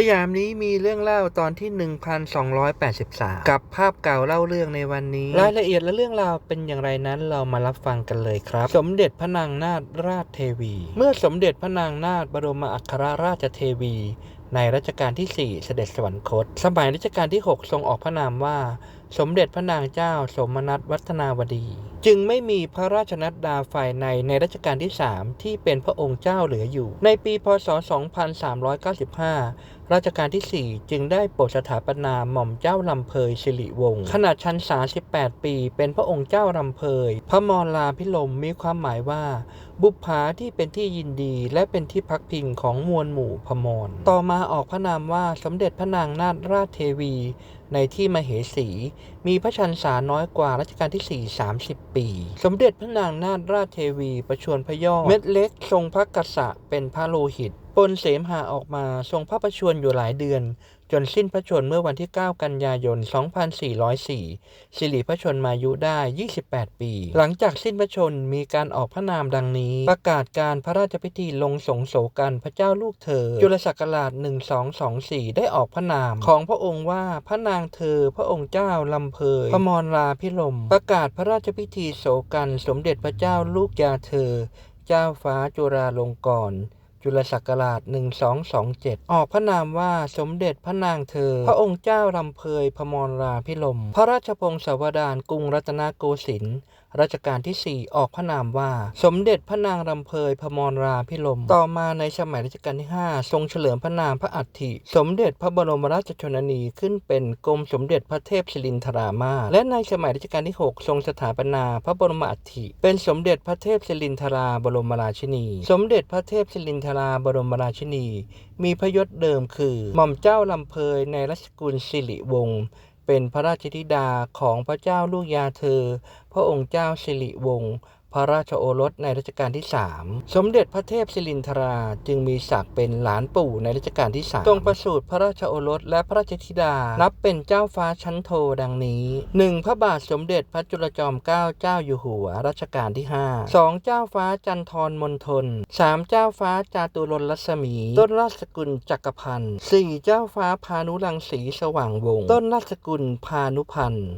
สยามนี้มีเรื่องเล่าตอนที่ 1283 กับภาพเก่าเล่าเรื่องในวันนี้ รายละเอียดและเรื่องราวเป็นอย่างไรนั้นเรามารับฟังกันเลยครับ สมเด็จพระนางนาถราชเทวี เมื่อสมเด็จพระนางนาถบรมอัครราชเทวี ในรัชกาลที่ 4 เสด็จสวรรคต สมัยรัชกาลที่ 6 ทรงออกพระนามว่าสมเด็จพระนางเจ้าสมนัตวัฒนาวดี จึงไม่มีพระราชนัดดาฝ่ายในในรัชกาลที่ 3 ที่เป็นพระองค์เจ้าเหลืออยู่ ในปีพศ 2395 รัชกาลที่ 4 จึงได้โปรดสถาปนาหม่อมเจ้าลำเพยสิริวงศ์ขนาดชันษา18ปี เป็นพระองค์เจ้าลำเพยพระมรลาพิลมมีความหมายว่า บุปผาที่เป็นที่ยินดีและเป็นที่พักพิงของมวลหมู่พมรต่อมาออกพระนามว่าสมเด็จพระนางนาถราชเทวี ในที่มเหสี มีพระชันษาน้อยกว่ารัชกาลที่ 4 30 ปี สมเด็จพระนางนาถราชเทวี ประชวรพระยอดเม็ดเล็กทรงพระกษะเป็นพระโลหิต ปนเสมหะออกมาทรงพระประชวรอยู่หลายเดือน จนสิ้นพระชนเมื่อวันที่ 9 กันยายน 2404 สิริพระชนมายุได้ 28 ปี หลังจากสิ้นพระชนม์มีการออกพระนามดังนี้ ประกาศการพระราชพิธีลงสงโศกันพระเจ้าลูกเธอ จุลศักราช 1224 ได้ออกพระนาม ของพระองค์ว่าพระนางเธอพระองค์เจ้าลำเพยพระมรลาพิลม ประกาศพระราชพิธีโศกันสมเด็จพระเจ้าลูกยาเธอ เจ้าฟ้าจุฬาลงกรณ์ จุลศักราช 1227 ออกพระนามว่าสมเด็จพระนางเธอ พระองค์เจ้าลำเพยพมรราพิลม พระราชพงศาวดารกรุงรัตนโกสินทร์ รัชกาลที่ 4 ออกพระนามว่า สมเด็จพระนางรำเพยพมรราพิลม ต่อมาในสมัยรัชกาลที่ 5 ทรงเฉลิมพระนามพระอัฐิ สมเด็จพระบรมราชชนนีขึ้นเป็นกรมสมเด็จพระเทพศิรินทรามาและในสมัยรัชกาลที่ 6 ทรงสถาปนาพระบรมอัฐิ เป็นสมเด็จพระเทพศิรินทราบรมราชินี สมเด็จพระเทพศิรินทราบรมราชินี มีพระยศเดิมคือ หม่อมเจ้าลำเพยในรัชกุลสิริวงศ์ เป็นพระราชธิดาของพระเจ้าลูกยาเธอ พระองค์เจ้าสิริวงศ์ พระราชโอรสในรัชกาลที่ 3 สมเด็จพระเทพศิรินทราจึงมีศักดิ์เป็นหลานปู่ในรัชกาลที่ 3 ทรงประสูติพระราชโอรสและพระราชธิดา นับเป็นเจ้าฟ้าชั้นโทดังนี้ 1. พระบาทสมเด็จพระจุลจอมเกล้าเจ้าอยู่หัวรัชกาลที่ 5 2. เจ้าฟ้าจันทรมณฑล 3. เจ้าฟ้าจาตุรนรัศมี ต้นราชสกุลจักรพันธ์ 4. เจ้าฟ้าพานุรังสีสว่างวงศ์ต้นราชสกุลพานุพันธ์